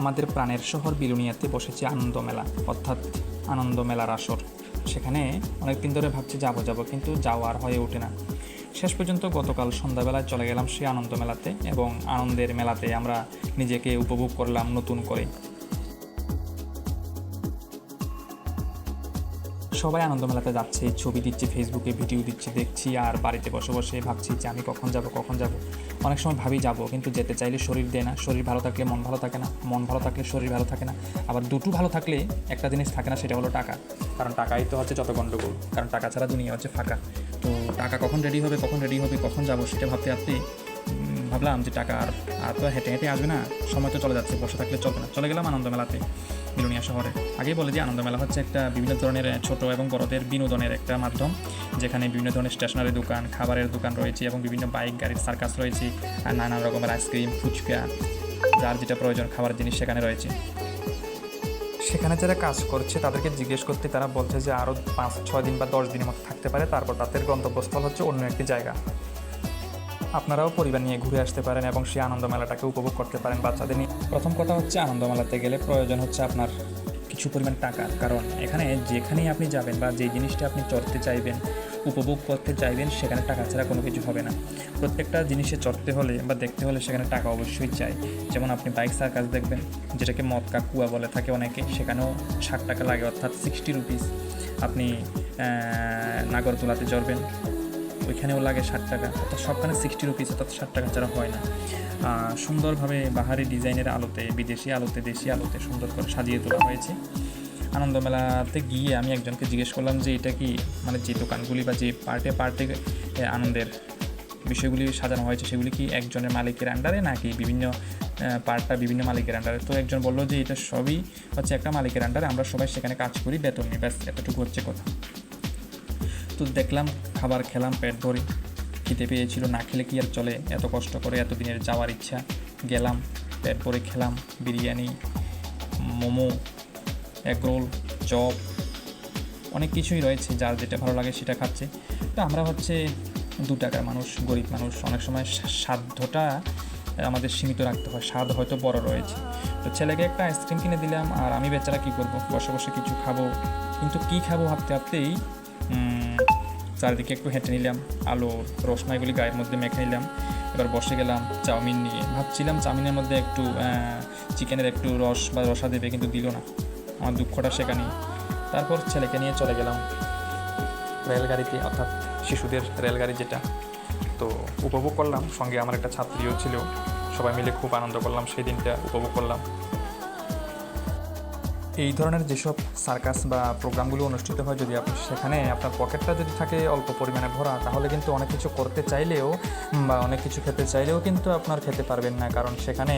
আমাদের প্রাণের শহর বিলুনিয়াতে বসেছে আনন্দ মেলা অর্থাৎ আনন্দ মেলার আসর। সেখানে অনেকদিন ধরে ভাবছি যাব যাব, কিন্তু যাওয়ার হয়ে ওঠে না। শেষ পর্যন্ত গতকাল সন্ধ্যাবেলায় চলে গেলাম সেই আনন্দ মেলাতে এবং আনন্দের মেলাতে আমরা নিজেকে উপভোগ করলাম নতুন করে। সবাই আনন্দ মেলাতে যাচ্ছে, ছবি দিচ্ছে ফেসবুকে ভিডিও দিচ্ছে, দেখছি, আর বাড়িতে বসে বসে ভাবছি যে আমি কখন যাব কখন যাব। অনেক সময় ভাবি যাব, কিন্তু যেতে চাইলে শরীর দেয় না। শরীর ভালো থাকলে মন ভালো থাকে না, মন ভালো থাকলে শরীর ভালো থাকে না। আবার দুটো ভালো থাকলে একটা জিনিস থাকে না, সেটা হলো টাকা। কারণ টাকাই তো হচ্ছে যত গণ্ডগোল কারণ টাকা ছাড়া দুনিয়া হচ্ছে ফাঁকা। তো টাকা কখন রেডি হবে, কখন রেডি হবে, কখন যাব, সেটা ভাবতে ভাবতে ভাবলাম যে টাকা আর আর তো হেঁটে হেঁটে আসবে না, সময় তো চলে যাচ্ছে বসে থাকলে চলবে না। চলে গেলাম আনন্দ মেলাতে বিলুনিয়া শহরে। আগেই বলে যে আনন্দ মেলা হচ্ছে একটা বিভিন্ন ধরনের ছোট এবং বড়দের বিনোদনের একটা মাধ্যম, যেখানে বিভিন্ন ধরনের স্টেশনারি দোকান, খাবারের দোকান রয়েছে এবং বিভিন্ন বাইক, গাড়ির সার্কাস রয়েছে, আর নানান রকমের আইসক্রিম, ফুচকা, যার যেটা প্রয়োজন খাবার জিনিস সেখানে রয়েছে। সেখানে যারা কাজ করছে, তাদেরকে জিজ্ঞেস করতে তারা বলছে যে আরও পাঁচ, ছয় দিন বা দশ দিনের মতো থাকতে পারে, তারপর তাদের গন্তব্যস্থল হচ্ছে অন্য একটি জায়গা। আপনারাও পরিবার নিয়ে ঘুরে আসতে পারেন এবং সেই আনন্দ মেলাটাকে উপভোগ করতে পারেন বাচ্চাদের নিয়ে। প্রথম কথা হচ্ছে আনন্দ মেলাতে গেলে প্রয়োজন হচ্ছে আপনার কিছু পরিমাণ টাকার কারণ এখানে যেখানেই আপনি যাবেন বা যে জিনিসটা আপনি চড়তে চাইবেন উপভোগ করতে চাইবেন সেখানে টাকা ছাড়া কোনো কিছু হবে না। প্রত্যেকটা জিনিসে চড়তে হলে বা দেখতে হলে সেখানে টাকা অবশ্যই চাই। যেমন আপনি বাইক সার্কাস দেখবেন যেটাকে মদকা কুয়া বলে থাকে অনেকে সেখানেও ষাট টাকা লাগে অর্থাৎ সিক্সটি রুপিস আপনি আহ, নাগরদোলাতে চড়বেন। ওইখানেও লাগে ষাট টাকা। অর্থাৎ সবখানে সিক্সটি রুপিস অর্থাৎ ষাট টাকা ছাড়া হয় না। সুন্দরভাবে বাহারি ডিজাইনের আলোতে, বিদেশি আলোতে, দেশি আলোতে সুন্দর করে সাজিয়ে তোলা হয়েছে। আনন্দমেলাতে গিয়ে আমি একজনকে জিজ্ঞেস করলাম যে, এটা কি মানে যে দোকানগুলি বা যে পার্টে পার্টে আনন্দের বিষয়গুলি সাজানো হয়েছে, সেগুলি কি একজনের মালিকের আন্ডারে নাকি বিভিন্ন পার্টটা বিভিন্ন মালিকের আন্ডারে তো একজন বলল যে, এটা সবই হচ্ছে একটা মালিকের আন্ডারে আমরা সবাই সেখানে কাজ করি বেতন নিই ব্যাস, এতটুকু হচ্ছে কথা। তো দেখলাম, খাবার খেলাম, পেট ভরে খেতে পেয়েছিল, না খেলে কি আর চলে? এত কষ্ট করে এত দিনের যাওয়ার ইচ্ছা। গেলাম, পেট ভরে খেলাম, বিরিয়ানি, মোমো এগরোল চপ, অনেক কিছুই রয়েছে, যার যেটা ভালো লাগে সেটা খাচ্ছে। তো আমরা হচ্ছে দু টাকার মানুষ, গরিব মানুষ, অনেক সময় সাধ্যটা আমাদের সীমিত রাখতে হয়, স্বাদ হয়তো বড় রয়েছে। তো ছেলেকে একটা আইসক্রিম কিনে দিলাম, আর আমি বেচারা কী করব? বসে বসে কিছু খাব। কিন্তু কী খাব ভাবতে ভাবতেই চারিদিকে একটু হেঁটে নিলাম, আলো রসমাইগুলি গায়ের মধ্যে মেখে নিলাম। এবার বসে গেলাম চাউমিন নিয়ে। ভাবছিলাম চাউমিনের মধ্যে একটু চিকেনের একটু রস বা রসা দেবে, কিন্তু দিল না। আমার দুঃখটা সেখানে। তারপর ছেলেকে নিয়ে চলে গেলাম রেলগাড়িতে, অর্থাৎ শিশুদের রেলগাড়ি যেটা। তো উপভোগ করলাম। সঙ্গে আমার একটা ছাত্রীও ছিল। সবাই মিলে খুব আনন্দ করলাম, সেই দিনটা উপভোগ করলাম। এই ধরনের যেসব সার্কাস বা প্রোগ্রামগুলো অনুষ্ঠিত হয় যদি আপনি সেখানে আপনার পকেটটা যদি থাকে অল্প পরিমাণে ভরা, তাহলে কিন্তু অনেক কিছু করতে চাইলেও বা অনেক কিছু খেতে চাইলেও কিন্তু আপনার খেতে পারবেন না। কারণ সেখানে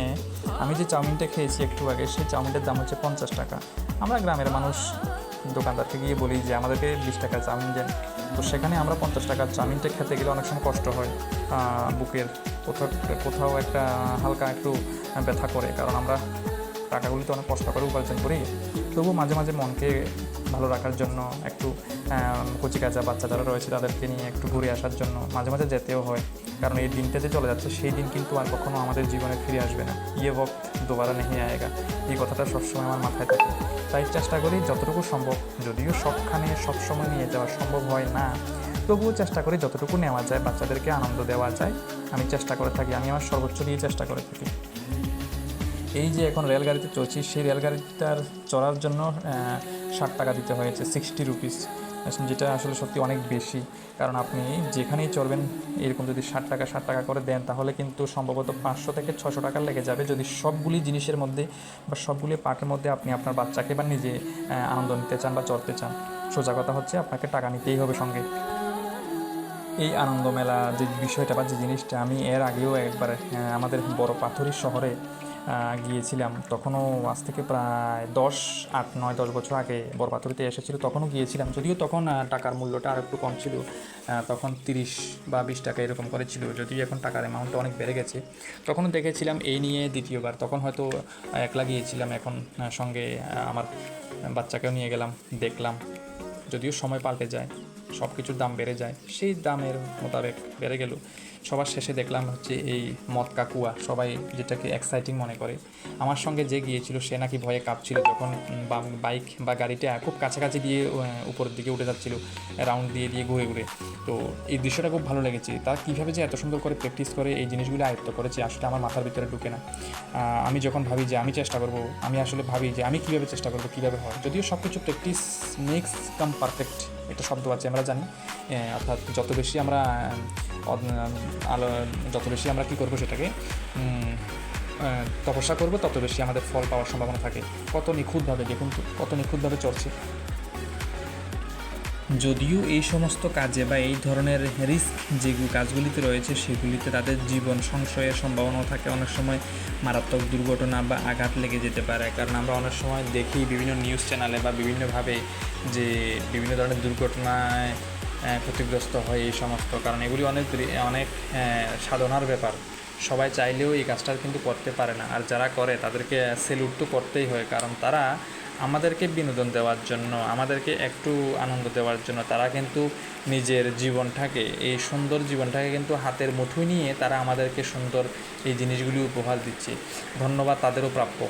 আমি যে চাউমিনটা খেয়েছি একটু আগে, সেই চাউমিনটার দাম হচ্ছে পঞ্চাশ টাকা। আমরা গ্রামের মানুষ, দোকানদারকে গিয়ে বলি যে, আমাদেরকে বিশ টাকার চাউমিন দেন। তো সেখানে আমরা পঞ্চাশ টাকার চাউমিনটা খেতে গেলে অনেক সময় কষ্ট হয় বুকের কোথাও কোথাও একটা হালকা একটু ব্যথা করে। কারণ আমরা টাকাগুলি তো অনেক কষ্ট করে উপার্জন করি। তবুও মাঝে মাঝে মনকে ভালো রাখার জন্য, একটু কচি কাঁচা বাচ্চা যারা রয়েছে তাদেরকে নিয়ে একটু ঘুরে আসার জন্য মাঝে মাঝে যেতেও হয়। কারণ এই দিনটা যে চলে যাচ্ছে, সেই দিন কিন্তু আর কখনো আমাদের জীবনে ফিরে আসবে না। ইয়ে বক্ত দোবারা নেই আয়েগা। এই কথাটা সবসময় আমার মাথায় থাকে। তাই চেষ্টা করি যতটুকু সম্ভব, যদিও সবখানে সবসময় নিয়ে যাওয়া সম্ভব হয় না, তবুও চেষ্টা করি যতটুকু নেওয়া যায়, বাচ্চাদেরকে আনন্দ দেওয়া যায়, আমি চেষ্টা করে থাকি, আমি আমার সর্বোচ্চ দিয়ে চেষ্টা করে থাকি। এই যে এখন রেলগাড়িতে চলছি, সেই রেলগাড়িটার চড়ার জন্য ষাট টাকা দিতে হয়েছে সিক্সটি রুপিস যেটা আসলে সত্যি অনেক বেশি। কারণ আপনি যেখানেই চড়বেন এরকম যদি ষাট টাকা ষাট টাকা করে দেন, তাহলে কিন্তু সম্ভবত পাঁচশো থেকে ছশো টাকা লেগে যাবে যদি সবগুলি জিনিসের মধ্যে বা সবগুলি পার্টের মধ্যে আপনি আপনার বাচ্চাকে বা নিজে আনন্দ নিতে চান বা চড়তে চান। সোজা কথা হচ্ছে, আপনাকে টাকা নিতেই হবে সঙ্গে। এই আনন্দ মেলা যে বিষয়টা বা যে জিনিসটা, আমি এর আগেও একবার আমাদের বড় পাথরের শহরে গিয়েছিলাম। তখনও আজ থেকে প্রায় দশ আট নয় দশ বছর আগে বড় পাথরিতে এসেছিল, তখনও গিয়েছিলাম। যদিও তখন টাকার মূল্যটা আর একটু কম ছিল তখন তিরিশ বা বিশ টাকা এরকম করে ছিল, যদিও এখন টাকার অ্যামাউন্টটা অনেক বেড়ে গেছে। তখনও দেখেছিলাম এই নিয়ে দ্বিতীয়বার। তখন হয়তো একলা গিয়েছিলাম, এখন সঙ্গে আমার বাচ্চাকেও নিয়ে গেলাম, দেখলাম। যদিও সময় পাল্টে যায় সব কিছুর দাম বেড়ে যায়, সেই দামের মোতাবেক বেড়ে গেল। সবার শেষে দেখলাম হচ্ছে এই মদ কাকুয়া সবাই যেটাকে এক্সাইটিং মনে করে। আমার সঙ্গে যে গিয়েছিল, সে নাকি ভয়ে কাঁপছিল বা- বাইক বা গাড়িটা খুব কাছাকাছি গিয়ে উপরের দিকে উঠে যাচ্ছিল রাউন্ড দিয়ে দিয়ে ঘুরে ঘুরে। তো এই দৃশ্যটা খুব ভালো লেগেছে। তারা কীভাবে যে এত সুন্দর করে প্র্যাকটিস করে, এই জিনিসগুলো আয়ত্ত করেছে, আসলে আমার মাথার ভিতরে ঢুকে না। আমি যখন ভাবি যে আমি চেষ্টা করব, আমি আসলে ভাবি যে আমি কীভাবে চেষ্টা করব, কীভাবে হয়। যদিও সব কিছু প্র্যাকটিস মেক্স কাম পারফেক্ট একটা শব্দ আছে, আমরা জানি। অর্থাৎ যত বেশি আমরা আলো যত বেশি আমরা কী করব সেটাকে তপস্যা করব, তত বেশি আমাদের ফল পাওয়ার সম্ভাবনা থাকে। কত নিখুঁতভাবে, দেখুন কত নিখুঁতভাবে চলছে। যদিও এই সমস্ত কাজে বা এই ধরনের রিস্ক যে কাজগুলিতে রয়েছে, সেগুলিতে তাদের জীবন সংশয়ের সম্ভাবনাও থাকে। অনেক সময় মারাত্মক দুর্ঘটনা বা আঘাত লেগে যেতে পারে। কারণ আমরা অনেক সময় দেখি বিভিন্ন নিউজ চ্যানেলে বা বিভিন্নভাবে যে বিভিন্ন ধরনের দুর্ঘটনায় ক্ষতিগ্রস্ত হয় এই সমস্ত, কারণ এগুলি অনেক অনেক সাধনার ব্যাপার। সবাই চাইলেও এই কাজটা কিন্তু করতে পারে না। আর যারা করে, তাদেরকে সেলুট তো করতেই হয়, কারণ তারা আমাদেরকে বিনোদন দেওয়ার জন্য, আমাদেরকে একটু আনন্দ দেওয়ার জন্য, তারা কিন্তু নিজের জীবনটাকে, এই সুন্দর জীবনটাকে কিন্তু হাতের মুঠোয় নিয়ে তারা আমাদেরকে সুন্দর এই জিনিসগুলি উপহার দিচ্ছে। ধন্যবাদ তাদেরও প্রাপ্য।